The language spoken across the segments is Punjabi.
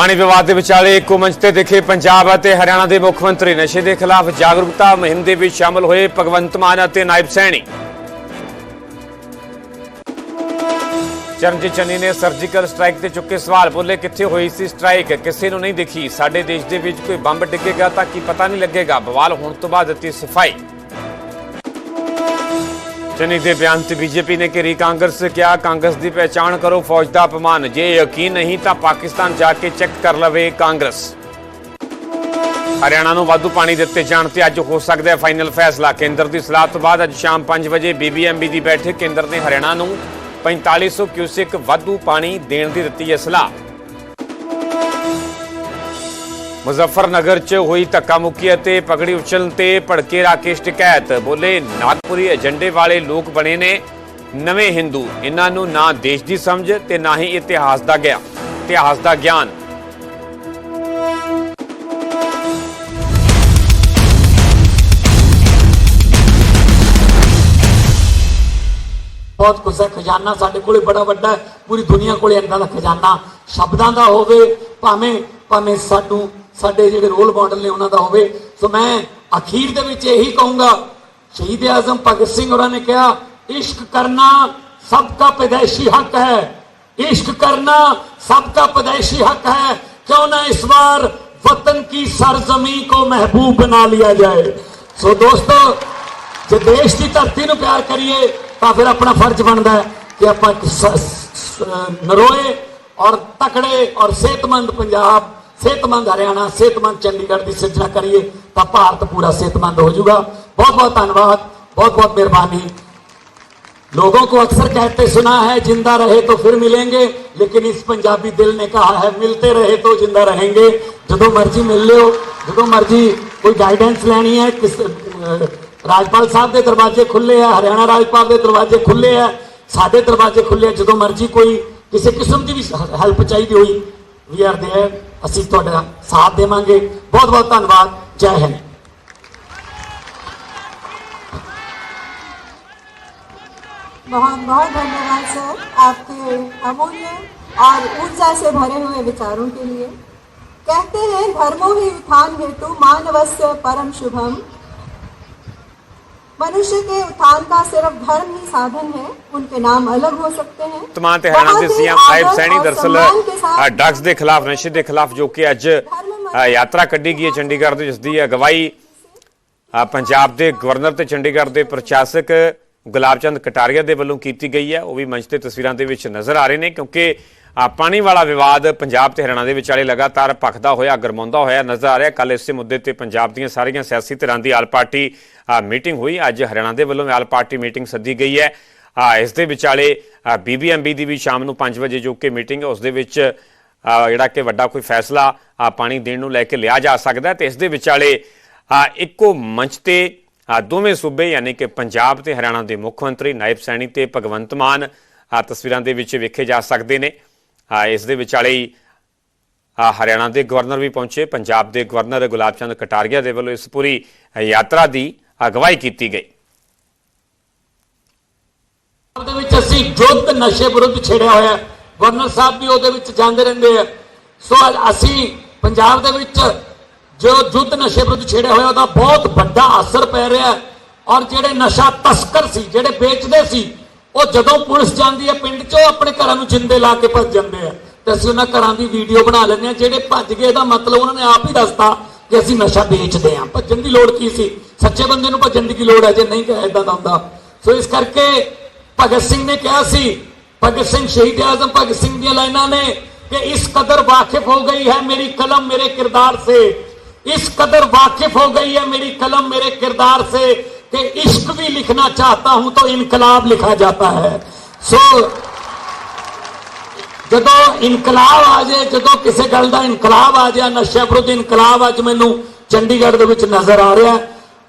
ਪਾਣੀ ਵਿਵਾਦ ਦੇ ਵਿਚਾਲੇ ਇੱਕੋ ਮੰਚ ਤੇ ਦਿਖੇ ਪੰਜਾਬ ਅਤੇ ਹਰਿਆਣਾ ਦੇ ਮੁੱਖ ਮੰਤਰੀ ਨਸ਼ੇ ਦੇ ਖਿਲਾਫ ਜਾਗਰੂਕਤਾ ਮੁਹਿੰਮ ਦੇ ਵਿੱਚ ਸ਼ਾਮਲ ਹੋਏ ਭਗਵੰਤ ਮਾਨ ਅਤੇ ਨਾਇਬ ਸੈਣੀ। ਚਰਨਜੀਤ ਚੰਨੀ ਨੇ ਸਰਜੀਕਲ ਸਟ੍ਰਾਈਕ ਤੇ ਚੁੱਕੇ ਸਵਾਲ ਬੋਲੇ, ਕਿੱਥੇ ਹੋਈ ਸੀ ਸਟ੍ਰਾਈਕ? ਕਿਸੇ ਨੂੰ ਨਹੀਂ ਦਿਖੀ। ਸਾਡੇ ਦੇਸ਼ ਦੇ ਵਿੱਚ ਕੋਈ ਬੰਬ ਡਿੱਗੇਗਾ ਤਾਂ ਕੀ ਪਤਾ ਨਹੀਂ ਲੱਗੇਗਾ। ਬਵਾਲ ਹੋਣ ਤੋਂ ਬਾਅਦ ਦਿੱਤੀ ਸਫ਼ਾਈ। ਚੰਨੀ ਦੇ ਬਿਆਨ ਤੇ ਬੀਜੇਪੀ ਨੇ ਘੇਰੀ ਕਾਂਗਰਸ ਕਿਹਾ ਕਾਂਗਰਸ ਦੀ ਪਹਿਚਾਣ ਕਰੋ ਫੌਜ ਦਾ ਅਪਮਾਨ ਜੇ ਯਕੀਨ ਨਹੀਂ ਤਾਂ ਪਾਕਿਸਤਾਨ ਜਾ ਕੇ ਚੈੱਕ ਕਰ ਲਵੇ ਕਾਂਗਰਸ ਹਰਿਆਣਾ ਨੂੰ ਵਾਧੂ ਪਾਣੀ ਦਿੱਤੇ ਜਾਣ ਤੇ ਅੱਜ ਹੋ ਸਕਦਾ ਹੈ ਫਾਈਨਲ ਫੈਸਲਾ ਕੇਂਦਰ ਦੀ ਸਲਾਹ ਤੋਂ ਬਾਅਦ ਅੱਜ ਸ਼ਾਮ 5 ਵਜੇ ਬੀਬੀਐਮਬੀ ਦੀ ਬੈਠਕ ਕੇਂਦਰ ਨੇ ਹਰਿਆਣਾ ਨੂੰ 4500 ਕਿਊਸਿਕ ਵਾਧੂ ਪਾਣੀ ਦੇਣ ਦੀ ਦਿੱਤੀ ਹੈ ਸਲਾਹ ਮੁਜ਼ੱਫਰਨਗਰ 'ਚ ਹੋਈ ਧੱਕਾ ਮੁੱਕੀ ਅਤੇ ਪਗੜੀ ਉਛਲਣ ਤੇ ਭੜਕੇ ਰਾਕੇਸ਼ ਟਿਕੈਤ। ਬੋਲੇ ਨਾਗਪੁਰੀ ਏਜੰਡੇ ਵਾਲੇ ਲੋਕ ਬਣੇ ਨੇ ਨਵੇਂ ਹਿੰਦੂ। ਇਹਨਾਂ ਨੂੰ ਨਾ ਦੇਸ਼ ਦੀ ਸਮਝ ਤੇ ਨਾ ਹੀ ਇਤਿਹਾਸ ਦਾ ਗਿਆ ਇਤਿਹਾਸ ਦਾ ਗਿਆਨ। ਬਹੁਤ ਕੁਝ ਹੈ, ਖਜ਼ਾਨਾ ਸਾਡੇ ਕੋਲੇ ਬੜਾ ਵੱਡਾ ਹੈ, ਪੂਰੀ ਦੁਨੀਆ ਕੋਲੇ ਇੰਨਾ ਦਾ ਖਜ਼ਾਨਾ। ਸ਼ਬਦਾਂ ਦਾ ਹੋਵੇ, ਭਾਵੇਂ ਭਾਵੇਂ ਸਾਨੂੰ ਸਾਡੇ ਜਿਹੜੇ ਰੋਲ ਮਾਡਲ ਨੇ ਉਹਨਾਂ ਦਾ ਹੋਵੇ ਸੋ ਮੈਂ ਅਖੀਰ ਦੇ ਵਿੱਚ ਇਹੀ ਕਹੂੰਗਾ ਸ਼ਹੀਦ ਆਜ਼ਮ ਭਗਤ ਸਿੰਘ ਹੋਰਾਂ ਨੇ ਕਿਹਾ ਇਸ਼ਕ ਕਰਨਾ ਸਭ ਦਾ ਪੈਦਾਇਸ਼ੀ ਹੱਕ ਹੈ इश्क करना सबका पैदाइशी हक है क्यों ना इस बार वतन की सरजमी को महबूब बना लिया जाए सो दोस्तों ਜੇ ਦੇਸ਼ ਦੀ ਧਰਤੀ ਨੂੰ ਪਿਆਰ ਕਰੀਏ ਤਾਂ ਫਿਰ ਆਪਣਾ ਫਰਜ਼ ਬਣਦਾ ਹੈ ਕਿ ਆਪਾਂ ਇੱਕ ਸ- ਸ- ਨਰੋਏ ਔਰ ਤਕੜੇ ਔਰ ਸਿਹਤਮੰਦ ਪੰਜਾਬ ਸਿਹਤਮੰਦ ਹਰਿਆਣਾ ਸਿਹਤਮੰਦ ਚੰਡੀਗੜ੍ਹ ਦੀ ਸਿਰਜਣਾ ਕਰੀਏ ਤਾਂ ਭਾਰਤ ਪੂਰਾ ਸਿਹਤਮੰਦ ਹੋ ਜਾਊਗਾ ਬਹੁਤ ਬਹੁਤ ਧੰਨਵਾਦ ਬਹੁਤ ਬਹੁਤ ਮਿਹਰਬਾਨੀ लोगों को अक्सर कहते सुना है जिंदा रहे तो फिर मिलेंगे लेकिन इस पंजाबी दिल ने कहा है मिलते रहे तो जिंदा रहेंगे ਜਦੋਂ ਮਰਜ਼ੀ ਮਿਲ ਲਿਓ ਜਦੋਂ ਮਰਜ਼ੀ ਕੋਈ ਗਾਈਡੈਂਸ ਲੈਣੀ ਹੈ ਕਿਸ ਅਹ, ਰਾਜਪਾਲ ਸਾਹਿਬ ਦੇ ਦਰਵਾਜ਼ੇ ਖੁੱਲੇ ਆ ਹਰਿਆਣਾ ਰਾਜਪਾਲ ਦੇ ਦਰਵਾਜ਼ੇ ਖੁੱਲੇ ਆ ਸਾਡੇ ਦਰਵਾਜ਼ੇ ਖੁੱਲੇ ਆ ਜਦੋਂ ਮਰਜ਼ੀ ਕੋਈ ਕਿਸੇ ਕਿਸਮ ਦੀ ਵੀ ਹੈਲਪ ਚਾਹੀਦੀ ਹੋਈ ਵੀ ਆਰ देयर ਅਸੀਂ ਤੁਹਾਡਾ ਸਾਥ ਦੇਵਾਂਗੇ ਬਹੁਤ ਬਹੁਤ ਧੰਨਵਾਦ ਜੈ ਹਿੰਦ बहुत बहुत धन्यवाद सर आपके अमूल्य और ऊर्जा से भरे हुए विचारों के लिए कहते हैं धर्मो ही उत्थान हेतु मानवस्य परम शुभम मनुष्य के उत्थान का सिर्फ धर्म ही साधन है उनके नाम अलग हो सकते हैं ਤਮਾਮ ਤੇ ਹਰਿਆਣਾ ਦੇ बहुत ही ਸੀਐਮ ਨਾਇਬ आदर ਸੈਣੀ और ਦਰਸਲ सम्मान के साथ ਅ, ਡਰੱਗਸ ਦੇ ਖਿਲਾਫ ਨਸ਼ੇ ਦੇ ਖਿਲਾਫ ਜੋ ਕਿ ਅੱਜ ਅ, ਯਾਤਰਾ ਕੱਢੀ ਗਈ ਹੈ ਚੰਡੀਗੜ੍ਹ ਤੋਂ ਜਿਸ ਦੀ ਅਗਵਾਈ ਅ, ਪੰਜਾਬ ਦੇ ਗਵਰਨਰ ਤੇ ਚੰਡੀਗੜ੍ਹ ਦੇ ਪ੍ਰਸ਼ਾਸਕ ਗੁਲਾਬ ਚੰਦ ਕਟਾਰੀਆ ਦੇ ਵੱਲੋਂ ਕੀਤੀ ਗਈ ਹੈ ਉਹ ਵੀ ਮੰਚ ਤੇ ਤਸਵੀਰਾਂ ਦੇ ਵਿੱਚ ਨਜ਼ਰ ਆ ਰਹੇ ਨੇ ਕਿਉਂਕਿ ਅ, ਪਾਣੀ ਵਾਲਾ ਵਿਵਾਦ ਪੰਜਾਬ ਤੇ ਹਰਿਆਣਾ ਦੇ ਵਿਚਾਲੇ ਲਗਾਤਾਰ ਭਖਦਾ ਹੋਇਆ ਗਰਮਾਉਂਦਾ ਹੋਇਆ ਨਜ਼ਰ ਆ ਰਿਹਾ। ਕੱਲ ਇਸੇ ਮੁੱਦੇ ਤੇ ਪੰਜਾਬ ਦੀਆਂ ਸਾਰੀਆਂ ਸਿਆਸੀ ਧਿਰਾਂ ਦੀ ਆਲ ਪਾਰਟੀ ਮੀਟਿੰਗ ਹੋਈ। ਅੱਜ ਹਰਿਆਣਾ ਦੇ ਵੱਲੋਂ ਆਲ ਪਾਰਟੀ ਮੀਟਿੰਗ ਸੱਦੀ ਗਈ ਹੈ। ਇਸ ਦੇ ਵਿਚਾਲੇ ਬੀਬੀਐਮਬੀ ਦੀ ਵੀ ਸ਼ਾਮ ਨੂੰ 5 ਵਜੇ ਜੋ ਕਿ ਮੀਟਿੰਗ ਹੈ, ਉਸ ਦੇ ਵਿੱਚ ਜਿਹੜਾ ਕਿ ਵੱਡਾ ਕੋਈ ਫੈਸਲਾ ਪਾਣੀ ਦੇਣ ਨੂੰ ਲੈ ਕੇ ਲਿਆ ਜਾ ਸਕਦਾ ਹੈ। ਤੇ ਇਸ ਦੇ ਵਿਚਾਲੇ ਇੱਕੋ ਮੰਚ ਤੇ ਦੋਵੇਂ ਸੂਬੇ ਯਾਨੀ ਕਿ ਪੰਜਾਬ ਤੇ ਹਰਿਆਣਾ ਦੇ ਮੁੱਖ ਮੰਤਰੀ ਨਾਇਬ ਸੈਣੀ ਤੇ ਭਗਵੰਤ ਮਾਨ ਤਸਵੀਰਾਂ ਦੇ ਵਿੱਚ ਵੇਖੇ ਜਾ ਸਕਦੇ ਨੇ। ਇਸ ਦੇ ਵਿਚਾਲੇ ਹੀ ਹਰਿਆਣਾ ਦੇ ਗਵਰਨਰ ਵੀ ਪਹੁੰਚੇ, ਪੰਜਾਬ ਦੇ ਗਵਰਨਰ ਗੁਲਾਬ ਚੰਦ ਕਟਾਰੀਆ ਦੇ ਵੱਲੋਂ ਇਸ ਪੂਰੀ ਯਾਤਰਾ ਦੀ ਅਗਵਾਈ ਕੀਤੀ ਗਈ। ਉਹਦੇ ਵਿੱਚ ਅਸੀਂ ਯੁੱਧ ਨਸ਼ੇ ਵਿਰੁੱਧ ਛੇੜਿਆ ਹੋਇਆ ਗਵਰਨਰ ਸਾਹਿਬ ਵੀ ਉਹਦੇ ਵਿੱਚ ਜਾਂਦੇ ਰਹਿੰਦੇ ਆ। ਸੋ ਅਸੀਂ ਪੰਜਾਬ ਦੇ ਵਿੱਚ ਜੋ ਯੁੱਧ ਨਸ਼ੇ ਵਿਰੁੱਧ ਛੇੜਿਆ ਹੋਇਆ, ਉਹਦਾ ਬਹੁਤ ਵੱਡਾ ਅਸਰ ਪੈ ਰਿਹਾ ਔਰ ਜਿਹੜੇ ਨਸ਼ਾ ਤਸਕਰ ਸੀ, ਜਿਹੜੇ ਵੇਚਦੇ ਸੀ ਉਹ ਜਦੋਂ ਪੁਲਿਸ ਜਾਂਦੀ ਹੈ ਪਿੰਡ 'ਚੋਂ, ਆਪਣੇ ਘਰਾਂ ਨੂੰ ਜਿੰਦੇ ਲਾ ਕੇ ਭੱਜ ਜਾਂਦੇ ਆ। ਤੇ ਅਸੀਂ ਉਹਨਾਂ ਘਰਾਂ ਦੀ ਵੀਡੀਓ ਬਣਾ ਲੈਂਦੇ ਆ ਜਿਹੜੇ ਭੱਜ ਗਏ ਦਾ ਮਤਲਬ ਉਹਨਾਂ ਨੇ ਆਪ ਹੀ ਦੱਸਤਾ ਕਿ ਅਸੀਂ ਨਸ਼ਾ ਵੇਚਦੇ ਆ ਭੱਜਣ ਦੀ ਲੋੜ ਕੀ ਸੀ? ਸੱਚੇ ਬੰਦੇ ਨੂੰ ਭੱਜਣ ਦੀ ਕੀ ਲੋੜ ਹੈ ਜੇ ਨਹੀਂ ਕਹੇ ਇਦਾਂ ਦਾ ਹੁੰਦਾ? ਸੋ ਇਸ ਕਰਕੇ ਭਗਤ ਸਿੰਘ ਨੇ ਕਿਹਾ ਸੀ, ਭਗਤ ਸਿੰਘ ਸ਼ਹੀਦ ਆਜ਼ਮ, ਭਗਤ ਸਿੰਘ ਦੀਆਂ ਲਾਈਨਾਂ ਨੇ ਕਿ ਇਸ ਕਦਰ ਵਾਕਿਫ ਹੋ ਗਈ ਹੈ ਮੇਰੀ ਕਲਮ ਮੇਰੇ ਕਿਰਦਾਰ ਸੇ। ਇਸ ਕਦਰ ਵਾਕਿਫ ਹੋ ਗਈ ਹੈ ਮੇਰੀ ਕਲਮ ਮੇਰੇ ਕਿਰਦਾਰ ਸੇ। कि इश्क भी लिखना चाहता हूं तो इनकलाब लिखा जाता है सो ਜਦੋਂ ਇਨਕਲਾਬ ਆ ਜਾਏ ਜਦੋਂ ਕਿਸੇ ਗੱਲ ਦਾ ਇਨਕਲਾਬ ਆ ਜਾਏ ਨਸ਼ਾ ਵਿਰੁੱਧ ਇਨਕਲਾਬ ਅੱਜ ਮੈਨੂੰ ਚੰਡੀਗੜ੍ਹ ਦੇ ਵਿੱਚ ਨਜ਼ਰ ਆ ਰਿਹਾ ਹੈ।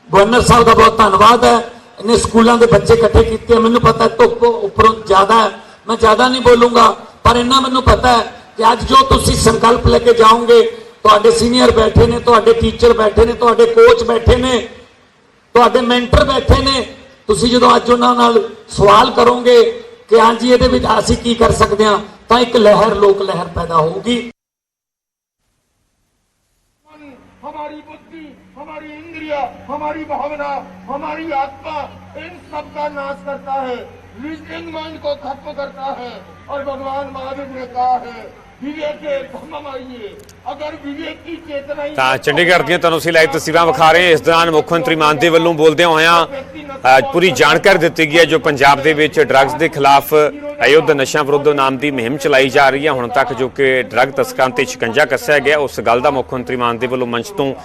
ਗਵਰਨਰ ਸਾਹਿਬ ਦਾ ਬਹੁਤ ਧੰਨਵਾਦ ਹੈ ਇਹਨੇ ਸਕੂਲਾਂ ਦੇ ਬੱਚੇ ਇਕੱਠੇ ਕੀਤੇ ਆ। ਮੈਨੂੰ ਪਤਾ ਹੈ ਧੁੱਪ ਉੱਪਰੋਂ ਜ਼ਿਆਦਾ ਹੈ ਮੈਂ ਜ਼ਿਆਦਾ ਨਹੀਂ ਬੋਲੂੰਗਾ ਪਰ ਇੰਨਾ ਮੈਨੂੰ ਪਤਾ ਹੈ ਕਿ ਅੱਜ ਜੋ ਤੁਸੀਂ ਸੰਕਲਪ ਲੈ ਕੇ ਜਾਓਗੇ ਤੁਹਾਡੇ ਸੀਨੀਅਰ ਬੈਠੇ ਨੇ ਤੁਹਾਡੇ ਟੀਚਰ ਬੈਠੇ ਨੇ ਤੁਹਾਡੇ ਕੋਚ ਬੈਠੇ ਨੇ ਤੁਹਾਡੇ ਮੈਂਟਰ ਬੈਠੇ ਨੇ। ਤੁਸੀਂ ਜਦੋਂ ਅੱਜ ਉਹਨਾਂ ਨਾਲ ਸਵਾਲ ਕਰੋਗੇ ਕਿ ਹਾਂਜੀ ਇਹਦੇ ਵਿੱਚ ਅਸੀਂ ਕੀ ਕਰ ਸਕਦੇ ਹਾਂ, ਤਾਂ ਇੱਕ ਲਹਿਰ, ਲੋਕ ਲਹਿਰ ਪੈਦਾ ਹੋਊਗੀ। हमारी बुद्धि हमारी इंद्रिया हमारी भावना हमारी आत्मा इन सब का नाश करता है रीजनिंग माइंड को खत्म करता है और भगवान महावीर ने कहा है विवेक के धम्म आइए अगर विवेक की चेतना ही ਤਾਂ ਚੰਡੀਗੜ੍ਹ ਦੀਆਂ ਤੁਹਾਨੂੰ ਅਸੀਂ ਲਾਈਵ ਤਸਵੀਰਾਂ ਵਿਖਾ ਰਹੇ ਹਾਂ ਇਸ ਦੌਰਾਨ ਮੁੱਖ ਮੰਤਰੀ ਮਾਨ ਦੇ ਵੱਲੋਂ ਬੋਲਦਿਆਂ ਹੋਇਆਂ ਅ, ਪੂਰੀ ਜਾਣਕਾਰੀ ਦਿੱਤੀ ਗਈ ਹੈ ਜੋ ਪੰਜਾਬ ਦੇ ਵਿੱਚ ਡਰੱਗਸ ਦੇ ਖਿਲਾਫ ਅਯੁੱਧ ਨਸ਼ਾ ਵਿਰੁੱਧ ਨਾਮ ਦੀ ਮੁਹਿੰਮ ਚਲਾਈ ਜਾ ਰਹੀ ਹੈ ਹੁਣ ਤੱਕ ਜੋ ਕਿ ਡਰੱਗ ਤਸਕਰਾਂ ਤੇ ਸ਼ਿਕੰਜਾ ਕੱਸਿਆ ਗਿਆ ਉਸ ਗੱਲ ਦਾ ਮੁੱਖ ਮੰਤਰੀ ਮਾਨ ਦੇ ਵੱਲੋਂ ਮੰਚ ਤੋਂ ਅ,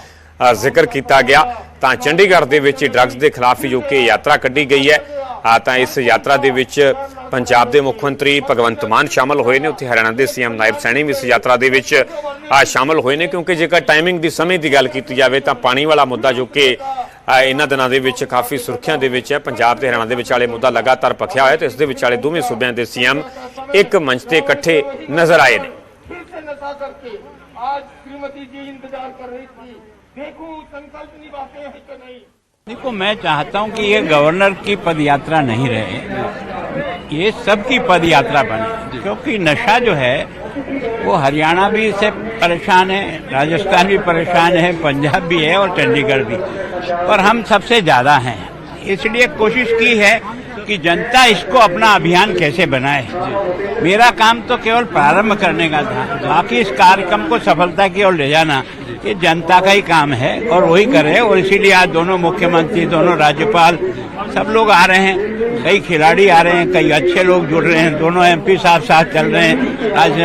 ਜ਼ਿਕਰ ਕੀਤਾ ਗਿਆ। ਤਾਂ ਚੰਡੀਗੜ੍ਹ ਦੇ ਵਿੱਚ ਡਰੱਗਸ ਦੇ ਖਿਲਾਫ ਜੋ ਕਿ ਯਾਤਰਾ ਕੱਢੀ ਗਈ ਹੈ। ਆ ਤਾਂ ਇਸ ਯਾਤਰਾ ਦੇ ਵਿੱਚ ਪੰਜਾਬ ਦੇ ਮੁੱਖ ਮੰਤਰੀ ਭਗਵੰਤ ਮਾਨ ਸ਼ਾਮਲ ਹੋਏ ਨੇ। ਉੱਥੇ ਹਰਿਆਣਾ ਦੇ ਸੀਐਮ ਨਾਇਬ ਸੈਣੀ ਵੀ ਇਸ ਯਾਤਰਾ ਦੇ ਵਿੱਚ ਸ਼ਾਮਲ ਹੋਏ ਨੇ। ਕਿਉਂਕਿ ਜੇਕਰ ਟਾਈਮਿੰਗ ਦੀ ਸਮੇਂ ਦੀ ਗੱਲ ਕੀਤੀ ਜਾਵੇ ਤਾਂ ਪਾਣੀ ਵਾਲਾ ਮੁੱਦਾ ਜੋ ਕਿ ਇਹਨਾਂ ਦਿਨਾਂ ਦੇ ਵਿੱਚ ਕਾਫੀ ਸੁਰਖੀਆਂ ਦੇ ਵਿੱਚ ਹੈ। ਪੰਜਾਬ ਤੇ ਹਰਿਆਣਾ ਦੇ ਵਿਚਾਲੇ ਮੁੱਦਾ ਲਗਾਤਾਰ ਪਖਿਆ ਹੋਇਆ ਤੇ ਇਸ ਦੇ ਵਿਚਾਲੇ ਦੋਵੇਂ ਸੂਬਿਆਂ ਦੇ ਸੀਐਮ ਇੱਕ ਮੰਚ ਤੇ ਇਕੱਠੇ ਨਜ਼ਰ ਆਏ ਨੇ। ਅੱਜ ਸ਼੍ਰੀਮਤੀ ਜੀ ਇੰਤਜ਼ਾਰ ਕਰ ਰਹੀ देखूँ संकल्प निभाते हैं कि नहीं। देखो, मैं चाहता हूँ कि ये गवर्नर की पदयात्रा नहीं रहे। ये सबकी पदयात्रा बने। क्योंकि नशा जो है, वो हरियाणा भी इससे परेशान है, राजस्थान भी परेशान है, पंजाब भी है और चंडीगढ़ भी। पर हम सबसे ज़्यादा हैं। इसलिए कोशिश की है कि जनता इसको अपना अभियान कैसे बनाए। मेरा काम तो केवल प्रारंभ करने का था। बाकी इस कार्यक्रम को सफलता की ओर ले जाना। ये जनता का ही काम है और वही करे और इसीलिए आज दोनों मुख्यमंत्री दोनों राज्यपाल सब लोग आ रहे हैं। कई खिलाड़ी आ रहे हैं कई अच्छे लोग जुड़ रहे हैं दोनों एमपी साहब साथ चल रहे हैं। आज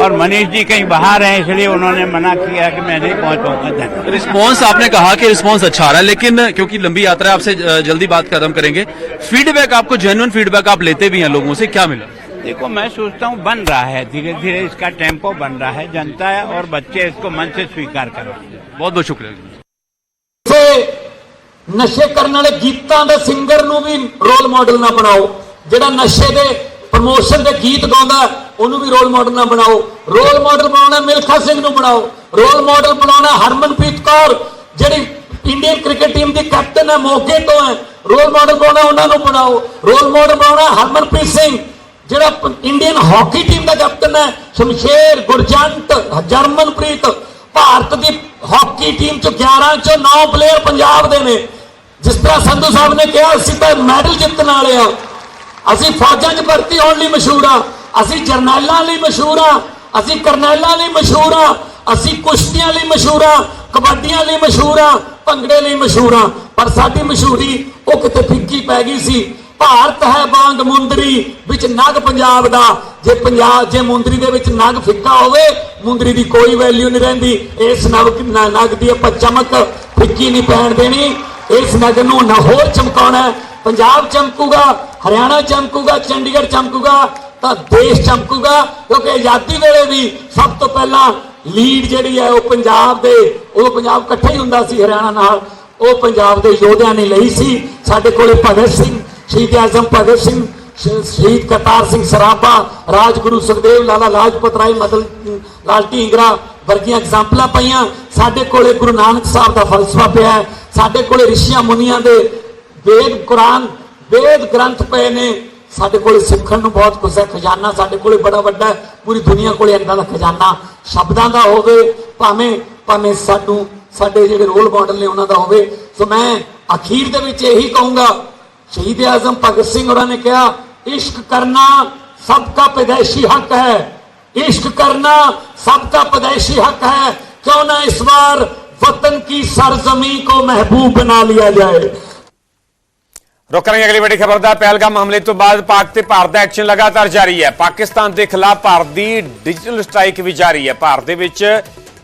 और मनीष जी कहीं बाहर हैं इसलिए उन्होंने मना किया कि मैं नहीं पहुँच पाऊँगा। रिस्पॉन्स आपने कहा कि रिस्पॉन्स अच्छा आ रहा है लेकिन क्योंकि लंबी यात्रा है, आपसे जल्दी बात खत्म करेंगे। फीडबैक आपको जेन्युइन फीडबैक आप लेते भी हैं लोगों से क्या मिला? देखो मैं सोचता हूँ बन रहा है धीरे धीरे इसका टेम्पो बन रहा है जनता और बच्चे इसको मन से स्वीकार कर रहे हैं बहुत बहुत शुक्रिया ਤੇ ਨਸ਼ੇ ਕਰਨ ਵਾਲੇ ਗੀਤਾਂ ਦੇ ਸਿੰਗਰ ਨੂੰ ਵੀ ਰੋਲ ਮਾਡਲ ਨਾ ਬਣਾਓ ਜਿਹੜਾ ਨਸ਼ੇ ਦੇ ਪ੍ਰਮੋਸ਼ਨ ਦੇ ਗੀਤ ਗਾਉਂਦਾ ਹੈ, ਉਹਨੂੰ ਵੀ ਰੋਲ ਮਾਡਲ ਨਾ ਬਣਾਓ ਰੋਲ ਮਾਡਲ ਬਣਾਉਣਾ ਮਿਲਖਾ ਸਿੰਘ ਨੂੰ ਬਣਾਓ ਰੋਲ ਮਾਡਲ ਬਣਾਉਣਾ ਹਰਮਨਪ੍ਰੀਤ ਕੌਰ ਜਿਹੜੀ ਇੰਡੀਅਨ ਕ੍ਰਿਕਟ ਟੀਮ ਦੀ ਕੈਪਟਨ ਹੈ ਮੋਗੇ ਤੋਂ ਹੈ ਰੋਲ ਮਾਡਲ ਬਣਾਉਣਾ ਉਹਨਾਂ ਨੂੰ ਬਣਾਓ ਰੋਲ ਮਾਡਲ ਬਣਾਉਣਾ ਹਰਮਨਪ੍ਰੀਤ ਸਿੰਘ ਜਿਹੜਾ ਇੰਡੀਅਨ ਹਾਕੀ ਟੀਮ ਦਾ ਕੈਪਟਨ ਹੈ, ਸ਼ਮਸ਼ੇਰ ਗੁਰਜੰਟ, ਜਰਮਨਪ੍ਰੀਤ, ਭਾਰਤ ਦੀ ਹਾਕੀ ਟੀਮ ਚ 11 ਚੋਂ 9 ਪਲੇਅਰ ਪੰਜਾਬ ਦੇ ਨੇ। ਜਿਸ ਤਰ੍ਹਾਂ ਸੰਧੂ ਸਾਹਿਬ ਨੇ ਕਿਹਾ, ਅਸੀਂ ਤਾਂ ਮੈਡਲ ਜਿੱਤਣ ਵਾਲੇ ਆ ਅਸੀਂ ਫੌਜਾਂ 'ਚ ਭਰਤੀ ਹੋਣ ਲਈ ਮਸ਼ਹੂਰ ਆ ਅਸੀਂ ਜਰਨੈਲਾਂ ਲਈ ਮਸ਼ਹੂਰ ਆ ਅਸੀਂ ਕਰਨੈਲਾਂ ਲਈ ਮਸ਼ਹੂਰ ਆ ਅਸੀਂ ਕੁਸ਼ਤੀਆਂ ਲਈ ਮਸ਼ਹੂਰ ਆ ਕਬੱਡੀਆਂ ਲਈ ਮਸ਼ਹੂਰ ਆ ਭੰਗੜੇ ਲਈ ਮਸ਼ਹੂਰ ਆ ਪਰ ਸਾਡੀ ਮਸ਼ਹੂਰੀ ਉਹ ਕਿਤੇ ਫਿੱਕੀ ਪੈ ਗਈ ਸੀ। ਭਾਰਤ ਹੈ ਬਾਂਗ ਮੁੰਦਰੀ, ਵਿੱਚ ਨਗ ਪੰਜਾਬ ਦਾ। ਜੇ ਪੰਜਾਬ, ਜੇ ਮੁੰਦਰੀ ਦੇ ਵਿੱਚ ਨਗ ਫਿੱਕਾ ਹੋਵੇ, ਮੁੰਦਰੀ ਦੀ ਕੋਈ ਵੈਲਿਊ ਨਹੀਂ ਰਹਿੰਦੀ। ਇਸ ਨਗ ਨਗ ਦੀ ਆਪਾਂ ਚਮਕ ਫਿੱਕੀ ਨਹੀਂ ਪੈਣ ਦੇਣੀ। ਇਸ ਨਗ ਨੂੰ ਨਾ ਹੋਰ ਚਮਕਾਉਣਾ ਪੰਜਾਬ ਚਮਕੂਗਾ, ਹਰਿਆਣਾ ਚਮਕੂਗਾ, ਚੰਡੀਗੜ੍ਹ ਚਮਕੂਗਾ, ਤਾਂ ਦੇਸ਼ ਚਮਕੂਗਾ। ਕਿਉਂਕਿ ਆਜ਼ਾਦੀ ਵੇਲੇ ਵੀ ਸਭ ਤੋਂ ਪਹਿਲਾਂ ਲੀਡ ਜਿਹੜੀ ਹੈ ਉਹ ਪੰਜਾਬ ਦੇ, ਉਹ ਪੰਜਾਬ ਇਕੱਠਾ ਹੀ ਹੁੰਦਾ ਸੀ ਹਰਿਆਣਾ ਨਾਲ। ਉਹ ਪੰਜਾਬ ਦੇ ਯੋਧਿਆਂ ਨੇ ਲਈ ਸੀ। ਸਾਡੇ ਕੋਲੇ ਭਗਤ ਸਿੰਘ ਸ਼ਹੀਦ ਆਜ਼ਮ ਭਗਤ ਸਿੰਘ ਸ਼- ਸ਼ਹੀਦ ਕਰਤਾਰ ਸਿੰਘ ਸਰਾਭਾ, ਰਾਜਗੁਰੂ ਸੁਖਦੇਵ ਲਾਲਾ ਲਾਜਪਤ ਰਾਏ ਮਦਨ ਲਾਲ ਢੀਂਗਰਾ ਵਰਗੀਆਂ ਐਗਜ਼ਾਮਪਲਾਂ ਪਈਆਂ। ਸਾਡੇ ਕੋਲੇ ਗੁਰੂ ਨਾਨਕ ਸਾਹਿਬ ਦਾ ਫਲਸਫਾ ਪਿਆ ਹੈ। ਸਾਡੇ ਕੋਲੇ ਰਿਸ਼ੀਆਂ ਮੁਨੀਆਂ ਦੇ ਵੇਦ ਕੁਰਾਨ, ਵੇਦ ਗ੍ਰੰਥ ਪਏ ਨੇ। ਸਾਡੇ ਕੋਲੇ ਸਿੱਖਣ ਨੂੰ ਬਹੁਤ ਕੁਝ ਹੈ, ਖਜ਼ਾਨਾ ਸਾਡੇ ਕੋਲੇ ਬੜਾ ਵੱਡਾ ਹੈ। ਪੂਰੀ ਦੁਨੀਆ ਕੋਲੇ ਇੰਨਾ ਦਾ ਖਜ਼ਾਨਾ। ਸ਼ਬਦਾਂ ਦਾ ਹੋਵੇ, ਭਾਵੇਂ ਭਾਵੇਂ ਸਾਨੂੰ, ਸਾਡੇ ਜਿਹੜੇ ਰੋਲ ਮਾਡਲ ਨੇ ਉਹਨਾਂ ਦਾ ਹੋਵੇ। ਸੋ ਮੈਂ ਅਖੀਰ ਦੇ ਵਿੱਚ ਇਹੀ ਕਹੂੰਗਾ ਸ਼ਹੀਦ ਆਜ਼ਮ ਭਗਤ ਸਿੰਘ ਹੋਰਾਂ ਨੇ ਕਿਹਾ ਇਸ਼ਕ ਕਰਨਾ ਸਭ ਦਾ ਪੈਦਾਇਸ਼ੀ ਹੱਕ ਹੈ इश्क करना सबका पैदाइशी हक है क्यों ना इस बार वतन की सरजमी को महबूब बना लिया जाए ਰੁਕ ਕਰਾਂਗੇ ਅਗਲੀ ਵੱਡੀ ਖਬਰ ਦਾ ਪਹਿਲਗਾਮ ਹਮਲੇ ਤੋਂ ਬਾਅਦ ਪਾਕ ਤੇ ਭਾਰਤ ਦਾ ਐਕਸ਼ਨ ਲਗਾਤਾਰ ਜਾਰੀ ਹੈ ਪਾਕਿਸਤਾਨ ਦੇ ਖਿਲਾਫ ਭਾਰਤ ਦੀ ਡਿਜੀਟਲ ਸਟ੍ਰਾਈਕ ਵੀ ਜਾਰੀ ਹੈ ਭਾਰਤ ਦੇ ਵਿੱਚ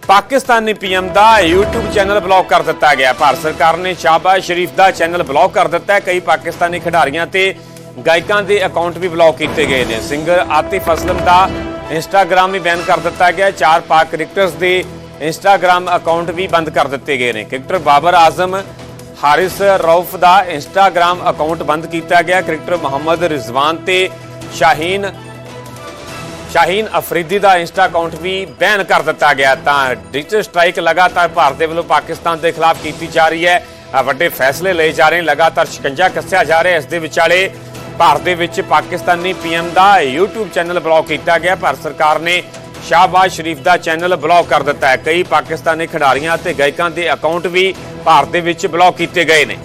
ਪਾਕਿਸਤਾਨੀ ਪੀਐਮ ਦਾ YouTube ਚੈਨਲ ਬਲੌਕ ਕਰ ਦਿੱਤਾ ਗਿਆ। ਭਾਰਤ ਸਰਕਾਰ ਨੇ ਸ਼ਾਹਬਾਜ਼ ਸ਼ਰੀਫ ਦਾ ਚੈਨਲ ਬਲੌਕ ਕਰ ਦਿੱਤਾ। ਹੈ ਕਈ ਪਾਕਿਸਤਾਨੀ ਖਿਡਾਰੀਆਂ ਤੇ ਗਾਇਕਾਂ ਦੇ ਅਕਾਊਂਟ ਵੀ ਬਲੌਕ ਕੀਤੇ ਗਏ ਨੇ। ਸਿੰਗਰ ਆਤਿਫ ਅਸਲਮ ਦਾ ਇੰਸਟਾਗ੍ਰam ਵੀ ਬੈਨ ਕਰ ਦਿੱਤਾ ਗਿਆ। ਚਾਰ ਪਾਕ ਕ੍ਰਿਕਟਰਸ ਦੇ ਇੰਸਟਾਗ੍ਰam ਅਕਾਊਂਟ ਵੀ ਬੰਦ ਕਰ ਦਿੱਤੇ ਗਏ ਨੇ। ਕ੍ਰਿਕਟਰ ਬਾਬਰ ਆਜ਼ਮ, ਹਾਰਿਸ ਰੌਫ ਦਾ ਇੰਸਟਾਗ੍ਰam ਅਕਾਊਂਟ ਬੰਦ ਕੀਤਾ ਗਿਆ। ਕ੍ਰਿਕਟਰ ਮੁਹੰਮਦ ਰਿਜ਼ਵਾਨ ਤੇ ਸ਼ਾਹੀਨ ਸ਼ਾਹੀਨ ਅਫਰੀਦੀ ਦਾ ਇੰਸਟਾ ਅਕਾਊਂਟ ਵੀ ਬੈਨ ਕਰ ਦਿੱਤਾ ਗਿਆ ਤਾਂ ਡਿਜੀਟਲ ਸਟ੍ਰਾਈਕ ਲਗਾਤਾਰ ਭਾਰਤ ਦੇ ਵੱਲੋਂ ਪਾਕਿਸਤਾਨ ਦੇ ਖਿਲਾਫ ਕੀਤੀ ਜਾ ਰਹੀ ਹੈ। ਵੱਡੇ ਫੈਸਲੇ ਲਏ ਜਾ ਰਹੇ ਨੇ, ਲਗਾਤਾਰ ਸ਼ਿਕੰਜਾ ਕੱਸਿਆ ਜਾ ਰਿਹਾ ਇਸ ਦੇ ਵਿਚਾਲੇ ਭਾਰਤ ਦੇ ਵਿੱਚ ਪਾਕਿਸਤਾਨੀ ਪੀਐਮ ਦਾ YouTube ਚੈਨਲ ਬਲੌਕ ਕੀਤਾ ਗਿਆ। ਭਾਰਤ ਸਰਕਾਰ ਨੇ ਸ਼ਾਹਬਾਜ਼ ਸ਼ਰੀਫ ਦਾ ਚੈਨਲ ਬਲੌਕ ਕਰ ਦਿੱਤਾ ਹੈ। ਕਈ ਪਾਕਿਸਤਾਨੀ ਖਿਡਾਰੀਆਂ ਅਤੇ ਗਾਇਕਾਂ ਦੇ ਅਕਾਊਂਟ ਵੀ ਭਾਰਤ ਦੇ ਵਿੱਚ ਬਲੌਕ ਕੀਤੇ ਗਏ ਨੇ।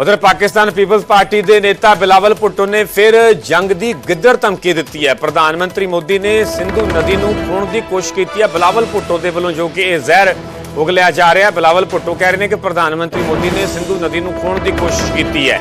ਉਧਰ ਪਾਕਿਸਤਾਨ ਪੀਪਲਜ਼ ਪਾਰਟੀ ਦੇ ਨੇਤਾ ਬਿਲਾਵਲ ਭੁੱਟੋ ਨੇ ਫਿਰ ਜੰਗ ਦੀ ਗਿੱਦੜ ਧਮਕੀ ਦਿੱਤੀ ਹੈ। ਪ੍ਰਧਾਨ ਮੰਤਰੀ ਮੋਦੀ ਨੇ ਸਿੰਧੂ ਨਦੀ ਨੂੰ ਖੋਣ ਦੀ ਕੋਸ਼ਿਸ਼ ਕੀਤੀ ਹੈ। ਬਿਲਾਵਲ ਭੁੱਟੋ ਦੇ ਵੱਲੋਂ ਜੋ ਕਿ ਇਹ ਜ਼ਹਿਰ ਉਗਲਿਆ ਜਾ ਰਿਹਾ ਬਿਲਾਵਲ ਭੁੱਟੋ ਕਹਿ ਰਹੇ ਨੇ ਕਿ ਪ੍ਰਧਾਨ ਮੰਤਰੀ ਮੋਦੀ ਨੇ ਸਿੰਧੂ ਨਦੀ ਨੂੰ ਖੋਣ ਦੀ ਕੋਸ਼ਿਸ਼ ਕੀਤੀ ਹੈ।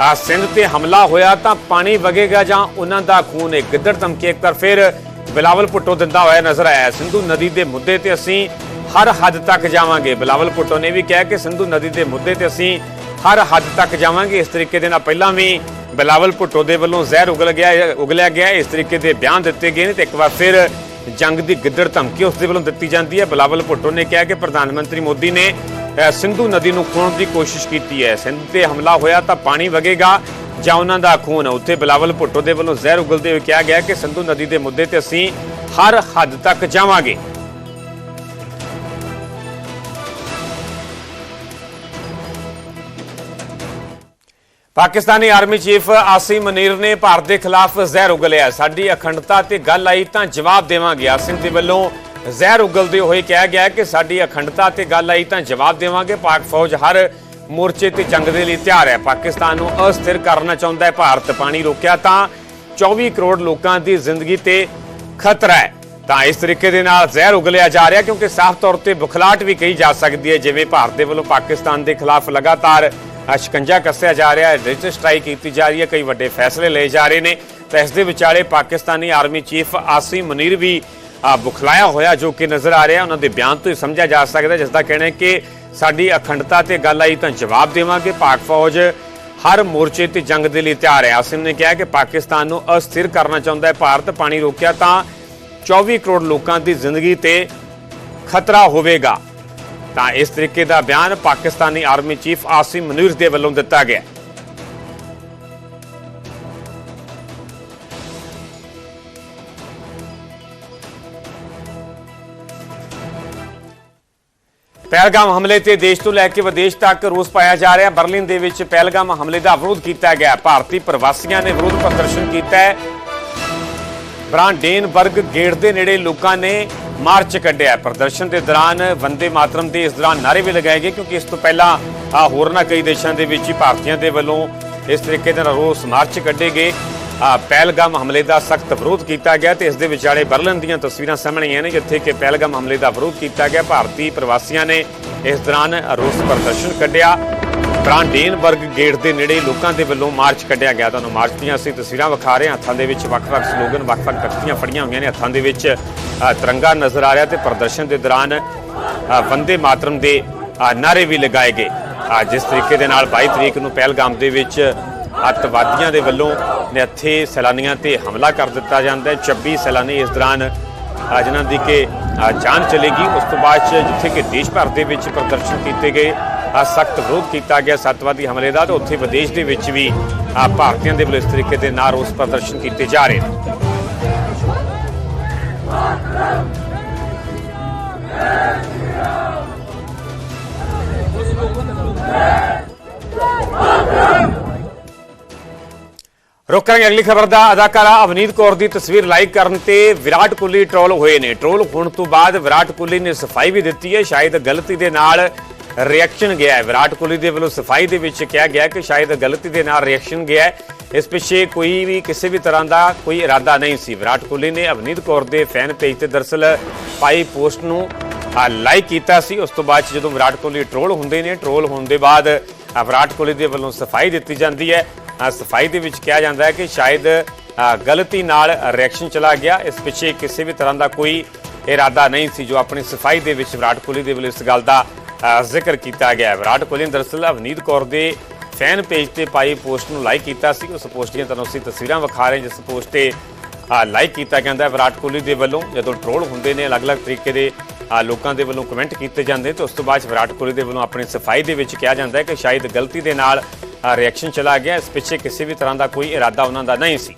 ਆ ਸਿੰਧ ਤੇ ਹਮਲਾ ਹੋਇਆ ਤਾਂ ਪਾਣੀ ਵਗੇਗਾ ਜਾਂ ਉਹਨਾਂ ਦਾ ਖੂਨ ਇੱਕ ਗਿੱਦੜ ਧਮਕੀ ਇੱਕ ਵਾਰ ਫਿਰ ਬਿਲਾਵਲ ਭੁੱਟੋ ਦਿੰਦਾ ਹੋਇਆ ਨਜ਼ਰ ਆਇਆ ਸਿੰਧੂ ਨਦੀ ਦੇ ਮੁੱਦੇ ਤੇ ਅਸੀਂ ਹਰ ਹੱਦ ਤੱਕ ਜਾਵਾਂਗੇ। ਬਿਲਾਵਲ ਭੁੱਟੋ ਨੇ ਵੀ ਕਿਹਾ ਕਿ ਸਿੰਧੂ ਨਦੀ ਦੇ ਮੁੱਦੇ ਤੇ ਅਸੀਂ ਹਰ ਹੱਦ ਤੱਕ ਜਾਵਾਂਗੇ। ਇਸ ਤਰੀਕੇ ਦੇ ਨਾਲ ਪਹਿਲਾਂ ਵੀ ਬਿਲਾਵਲ ਭੁੱਟੋ ਦੇ ਵੱਲੋਂ ਜ਼ਹਿਰ ਉਗਲ ਗਿਆ, ਉਗਲਿਆ ਗਿਆ। ਇਸ ਤਰੀਕੇ ਦੇ ਬਿਆਨ ਦਿੱਤੇ ਗਏ ਨੇ ਤੇ ਇੱਕ ਵਾਰ ਫਿਰ ਜੰਗ ਦੀ ਗਿੱਦੜ ਧਮਕੀ ਉਸ ਦੇ ਵੱਲੋਂ ਦਿੱਤੀ ਜਾਂਦੀ ਹੈ। ਬਿਲਾਵਲ ਭੁੱਟੋ ਨੇ ਕਿਹਾ ਕਿ ਪ੍ਰਧਾਨ ਮੰਤਰੀ ਮੋਦੀ ਨੇ ਸਿੰਧੂ ਨਦੀ ਨੂੰ ਖੋਣ ਦੀ ਕੋਸ਼ਿਸ਼ ਕੀਤੀ ਹੈ। ਸਿੰਧ ਤੇ ਹਮਲਾ ਹੋਇਆ ਤਾਂ ਪਾਣੀ ਵਗੇਗਾ ਜਾਂ ਉਹਨਾਂ ਦਾ ਖੂਨ। ਉੱਥੇ ਬਿਲਾਵਲ ਭੁੱਟੋ ਦੇ ਵੱਲੋਂ ਜ਼ਹਿਰ ਉਗਲਦੇ ਹੋਏ ਕਿਹਾ ਗਿਆ ਕਿ ਸਿੰਧੂ ਨਦੀ ਦੇ ਮੁੱਦੇ ਤੇ ਅਸੀਂ ਹਰ ਹੱਦ ਤੱਕ ਜਾਵਾਂਗੇ। ਪਾਕਿਸਤਾਨੀ ਆਰਮੀ ਚੀਫ ਆਸਿਮ ਮਨੀਰ ਨੇ ਭਾਰਤ ਦੇ ਖਿਲਾਫ ਜ਼ਹਿਰ ਉਗਲਿਆ ਸਾਡੀ ਅਖੰਡਤਾ ਤੇ ਗੱਲ ਆਈ ਤਾਂ ਜਵਾਬ ਦੇਵਾਂਗੇ। ਆਸਿਮ ਦੇ ਵੱਲੋਂ ਜ਼ਹਿਰ ਉਗਲਦੇ ਹੋਏ ਕਿਹਾ ਗਿਆ ਕਿ ਸਾਡੀ ਅਖੰਡਤਾ ਤੇ ਗੱਲ ਆਈ ਤਾਂ ਜਵਾਬ ਦੇਵਾਂਗੇ। ਪਾਕ ਫੌਜ ਹਰ ਮੋਰਚੇ ਤੇ ਜੰਗ ਦੇ ਲਈ ਤਿਆਰ ਹੈ। ਪਾਕਿਸਤਾਨ ਨੂੰ ਅਸਥਿਰ ਕਰਨਾ ਚਾਹੁੰਦਾ ਹੈ। ਭਾਰਤ ਪਾਣੀ ਰੋਕਿਆ ਤਾਂ 24 ਕਰੋੜ ਲੋਕਾਂ ਦੀ ਜ਼ਿੰਦਗੀ ਤੇ ਖਤਰਾ ਹੈ। ਤਾਂ ਇਸ ਤਰੀਕੇ ਦੇ ਨਾਲ ਜ਼ਹਿਰ ਉਗਲਿਆ ਜਾ ਰਿਹਾ ਕਿਉਂਕਿ ਸਾਫ਼ ਤੌਰ ਤੇ ਬੁਖਲਾਟ ਵੀ ਕਹੀ ਜਾ ਸਕਦੀ ਹੈ। ਜਿਵੇਂ ਭਾਰਤ ਦੇ ਵੱਲੋਂ ਪਾਕਿਸਤਾਨ ਦੇ ਖਿਲਾਫ ਲਗਾਤਾਰ ਸ਼ਿਕੰਜਾ ਕੱਸਿਆ ਜਾ ਰਿਹਾ ਹੈ। ਡਿਜੀਟਲ ਸਟ੍ਰਾਈਕ ਕੀਤੀ ਜਾ ਰਹੀ ਹੈ। ਕਈ ਵੱਡੇ ਫੈਸਲੇ ਲਏ ਜਾ ਰਹੇ ਨੇ। ਤਾਂ ਇਸ ਦੇ ਵਿਚਾਲੇ ਪਾਕਿਸਤਾਨੀ ਆਰਮੀ ਚੀਫ ਆਸਿਮ ਮਨੀਰ ਵੀ ਬੁਖਲਾਇਆ ਹੋਇਆ ਜੋ ਕਿ ਨਜ਼ਰ ਆ ਰਿਹਾ ਉਹਨਾਂ ਦੇ ਬਿਆਨ ਤੋਂ ਹੀ ਸਮਝਿਆ ਜਾ ਸਕਦਾ ਜਿਸ ਦਾ ਕਹਿਣਾ ਹੈ ਕਿ ਸਾਡੀ ਅਖੰਡਤਾ ਤੇ ਗੱਲ ਆਈ ਤਾਂ ਜਵਾਬ ਦੇਵਾਂਗੇ। ਪਾਕ ਫੌਜ ਹਰ ਮੋਰਚੇ ਤੇ ਜੰਗ ਦੇ ਲਈ ਤਿਆਰ ਹੈ। ਆਸਿਮ ਨੇ ਕਿਹਾ ਕਿ ਪਾਕਿਸਤਾਨ ਨੂੰ ਅਸਥਿਰ ਕਰਨਾ ਚਾਹੁੰਦਾ ਹੈ। ਭਾਰਤ ਪਾਣੀ ਰੋਕਿਆ ਤਾਂ 24 ਕਰੋੜ ਲੋਕਾਂ ਦੀ ਜ਼ਿੰਦਗੀ ਤੇ ਖਤਰਾ ਹੋਵੇਗਾ। ਤਾਂ ਇਸ ਤਰੀਕੇ ਦਾ ਬਿਆਨ ਪਾਕਿਸਤਾਨੀ ਆਰਮੀ ਚੀਫ ਆਸਿਮ ਮਨੀਰ ਦੇ ਵੱਲੋਂ ਦਿੱਤਾ ਗਿਆ। ਪਹਿਲਗਾਮ ਹਮਲੇ ਤੇ ਦੇਸ਼ ਤੋਂ ਲੈ ਕੇ ਵਿਦੇਸ਼ ਤੱਕ ਰੋਸ ਪਾਇਆ ਜਾ ਰਿਹਾ। ਬਰਲਿਨ ਦੇ ਵਿੱਚ ਪਹਿਲਗਾਮ ਹਮਲੇ ਦਾ ਵਿਰੋਧ ਕੀਤਾ ਗਿਆ। ਭਾਰਤੀ ਪ੍ਰਵਾਸੀਆਂ ਨੇ ਵਿਰੋਧ ਪ੍ਰਦਰਸ਼ਨ ਕੀਤਾ ਹੈ। ਬ੍ਰਾਂਡੇਨਬਰਗ ਗੇਟ ਦੇ ਨੇੜੇ ਲੋਕਾਂ ਨੇ ਮਾਰਚ ਕੱਢਿਆ। ਪ੍ਰਦਰਸ਼ਨ ਦੇ ਦੌਰਾਨ ਵੰਦੇ ਮਾਤਰਮ ਦੇ ਇਸ ਦੌਰਾਨ ਨਾਰੇ ਵੀ ਲਗਾਏ ਗਏ ਕਿਉਂਕਿ ਇਸ ਤੋਂ ਪਹਿਲਾਂ ਆ ਹੋਰਨਾਂ ਕਈ ਦੇਸ਼ਾਂ ਦੇ ਵਿੱਚ ਹੀ ਭਾਰਤੀਆਂ ਦੇ ਵੱਲੋਂ ਇਸ ਤਰੀਕੇ ਦੇ ਨਾਲ ਰੋਸ ਮਾਰਚ ਕੱਢੇ ਗਏ। ਪਹਿਲਗਾਮ ਹਮਲੇ ਦਾ ਸਖਤ ਵਿਰੋਧ ਕੀਤਾ ਗਿਆ ਤੇ ਇਸ ਦੇ ਵਿਚਾਲੇ ਬਰਲਨ ਦੀਆਂ ਤਸਵੀਰਾਂ ਸਾਹਮਣੇ ਆਈਆਂ ਨੇ ਜਿੱਥੇ ਕਿ ਪਹਿਲਗਾਮ ਹਮਲੇ ਦਾ ਵਿਰੋਧ ਕੀਤਾ ਗਿਆ। ਭਾਰਤੀ ਪ੍ਰਵਾਸੀਆਂ ਨੇ ਇਸ ਦੌਰਾਨ ਰੋਸ ਪ੍ਰਦਰਸ਼ਨ ਕੱਢਿਆ। ਬ੍ਰਾਂਡੇਨਬਰਗ ਗੇਟ ਦੇ ਨੇੜੇ ਲੋਕਾਂ ਦੇ ਵੱਲੋਂ ਮਾਰਚ ਕੱਢਿਆ ਗਿਆ। ਤੁਹਾਨੂੰ ਮਾਰਚ ਦੀਆਂ ਅਸੀਂ ਤਸਵੀਰਾਂ ਵਿਖਾ ਰਹੇ ਹਾਂ। ਹੱਥਾਂ ਦੇ ਵਿੱਚ ਵੱਖ-ਵੱਖ ਸਲੋਗਨ ਵੱਖ-ਵੱਖ ਤਖਤੀਆਂ ਫੜੀਆਂ ਹੋਈਆਂ ਨੇ। ਹੱਥਾਂ ਦੇ ਵਿੱਚ ਤਿਰੰਗਾ ਨਜ਼ਰ ਆ ਰਿਹਾ ਤੇ ਪ੍ਰਦਰਸ਼ਨ ਦੇ ਦੌਰਾਨ ਅ, ਵੰਦੇ ਮਾਤਰਮ ਦੇ ਅ, ਨਾਅਰੇ ਵੀ ਲਗਾਏ ਗਏ। ਜਿਸ ਤਰੀਕੇ ਦੇ ਨਾਲ 22 ਤਰੀਕ ਨੂੰ ਪਹਿਲਗਾਮ ਦੇ ਵਿੱਚ ਅੱਤਵਾਦੀਆਂ ਦੇ ਵੱਲੋਂ ਨਿਹੱਥੇ ਸੈਲਾਨੀਆਂ ਤੇ ਹਮਲਾ ਕਰ ਦਿੱਤਾ ਜਾਂਦਾ ਹੈ। 26 ਸੈਲਾਨੀ ਇਸ ਦੌਰਾਨ ਜਿਨ੍ਹਾਂ ਦੀ ਕਿ ਜਾਨ ਚਲੇਗੀ। ਉਸ ਤੋਂ ਬਾਅਦ 'ਚ ਜਿੱਥੇ ਕਿ ਦੇਸ਼ ਭਰ ਦੇ ਵਿੱਚ ਪ੍ਰਦਰਸ਼ਨ ਕੀਤੇ ਗਏ। ਸਖਤ ਵਿਰੋਧ ਕੀਤਾ ਗਿਆ ਸੱਤਵਾਦੀ ਹਮਲੇ ਦਾ ਤੇ ਉੱਥੇ ਵਿਦੇਸ਼ ਦੇ ਵਿੱਚ ਵੀ ਅ, ਭਾਰਤੀਆਂ ਦੇ ਵੱਲੋਂ ਇਸ ਤਰੀਕੇ ਦੇ ਨਾਲ ਰੋਸ ਪ੍ਰਦਰਸ਼ਨ ਕੀਤੇ ਜਾ ਰਹੇ ਨੇ। ਰੁਕ ਅਗਲੀ ਖਬਰ ਦਾ। ਅਦਾਕਾਰਾ ਅਵਨੀਤ ਕੌਰ ਦੀ ਤਸਵੀਰ ਲਾਈਕ ਕਰਨ ਤੇ ਵਿਰਾਟ ਕੋਹਲੀ ਟ੍ਰੋਲ ਹੋਏ ਨੇ। ਟ੍ਰੋਲ ਹੋਣ ਤੋਂ ਬਾਅਦ ਵਿਰਾਟ ਕੋਹਲੀ ਨੇ ਸਫ਼ਾਈ ਵੀ ਦਿੱਤੀ ਹੈ। ਸ਼ਾਇਦ ਗਲਤੀ ਦੇ ਨਾਲ ਰਿਐਕਸ਼ਨ ਗਿਆ ਹੈ। ਵਿਰਾਟ ਕੋਹਲੀ ਦੇ ਵੱਲੋਂ ਸਫ਼ਾਈ ਦੇ ਵਿੱਚ ਕਿਹਾ ਗਿਆ ਕਿ ਸ਼ਾਇਦ ਗਲਤੀ ਦੇ ਨਾਲ ਰਿਐਕਸ਼ਨ ਗਿਆ ਹੈ। ਇਸ ਪਿੱਛੇ ਕੋਈ ਵੀ ਕਿਸੇ ਵੀ ਤਰ੍ਹਾਂ ਦਾ ਕੋਈ ਇਰਾਦਾ ਨਹੀਂ ਸੀ। ਵਿਰਾਟ ਕੋਹਲੀ ਨੇ ਅਵਨੀਤ ਕੌਰ ਦੇ ਫੈਨ ਪੇਜ ਤੇ ਦਰਸਲ ਪਾਈ ਪੋਸਟ ਨੂੰ ਲਾਈਕ ਕੀਤਾ ਸੀ। ਉਸ ਤੋਂ ਬਾਅਦ 'ਚ ਜਦੋਂ ਵਿਰਾਟ ਕੋਹਲੀ ਟ੍ਰੋਲ ਹੁੰਦੇ ਨੇ ਟ੍ਰੋਲ ਹੋਣ ਦੇ ਬਾਅਦ ਵਿਰਾਟ ਕੋਹਲੀ ਦੇ ਵੱਲੋਂ ਸਫ਼ਾਈ ਦਿੱਤੀ ਜਾਂਦੀ ਹੈ। ਸਫ਼ਾਈ ਦੇ ਵਿੱਚ ਕਿਹਾ ਜਾਂਦਾ ਹੈ ਕਿ ਸ਼ਾਇਦ ਗਲਤੀ ਨਾਲ ਰਿਐਕਸ਼ਨ ਚਲਾ ਗਿਆ। ਇਸ ਪਿੱਛੇ ਕਿਸੇ ਵੀ ਤਰ੍ਹਾਂ ਦਾ ਕੋਈ ਇਰਾਦਾ ਨਹੀਂ ਸੀ ਜੋ ਆਪਣੀ ਸਫ਼ਾਈ ਦੇ ਵਿੱਚ ਵਿਰਾਟ ਕੋਹਲੀ ਦੇ ਵੱਲੋਂ ਇਸ ਗੱਲ ਦਾ ਜ਼ਿਕਰ ਕੀਤਾ ਗਿਆ ਵਿਰਾਟ ਕੋਹਲੀ ਨੇ ਦਰਅਸਲ ਅਵਨੀਤ ਕੌਰ ਦੇ ਫੈਨ ਪੇਜ ਤੇ ਪਾਈ ਪੋਸਟ ਨੂੰ ਲਾਈਕ ਕੀਤਾ ਸੀ। ਉਸ ਪੋਸਟ ਦੀਆਂ ਤੁਹਾਨੂੰ ਅਸੀਂ ਤਸਵੀਰਾਂ ਵਿਖਾ ਰਹੇ ਜਿਸ ਪੋਸਟ ਤੇ ਲਾਈਕ ਕੀਤਾ ਜਾਂਦਾ ਹੈ। ਵਿਰਾਟ ਕੋਹਲੀ ਦੇ ਵੱਲੋਂ ਜਦੋਂ ਟ੍ਰੋਲ ਹੁੰਦੇ ਨੇ, ਅਲੱਗ-ਅਲੱਗ ਤਰੀਕੇ ਦੇ ਲੋਕਾਂ ਦੇ ਵੱਲੋਂ ਕਮੈਂਟ ਕੀਤੇ ਜਾਂਦੇ ਤੇ ਉਸ ਤੋਂ ਬਾਅਦ 'ਚ ਵਿਰਾਟ ਕੋਹਲੀ ਦੇ ਵੱਲੋਂ ਆਪਣੀ ਸਫ਼ਾਈ ਦੇ ਵਿੱਚ ਕਿਹਾ ਜਾਂਦਾ ਹੈ ਕਿ ਸ਼ਾਇਦ ਗਲਤੀ ਦੇ ਨਾਲ ਰਿਐਕਸ਼ਨ ਚਲਾ ਗਿਆ ਇਸ ਪਿੱਛੇ ਕਿਸੇ ਵੀ ਤਰ੍ਹਾਂ ਦਾ ਕੋਈ ਇਰਾਦਾ ਉਹਨਾਂ ਦਾ ਨਹੀਂ ਸੀ।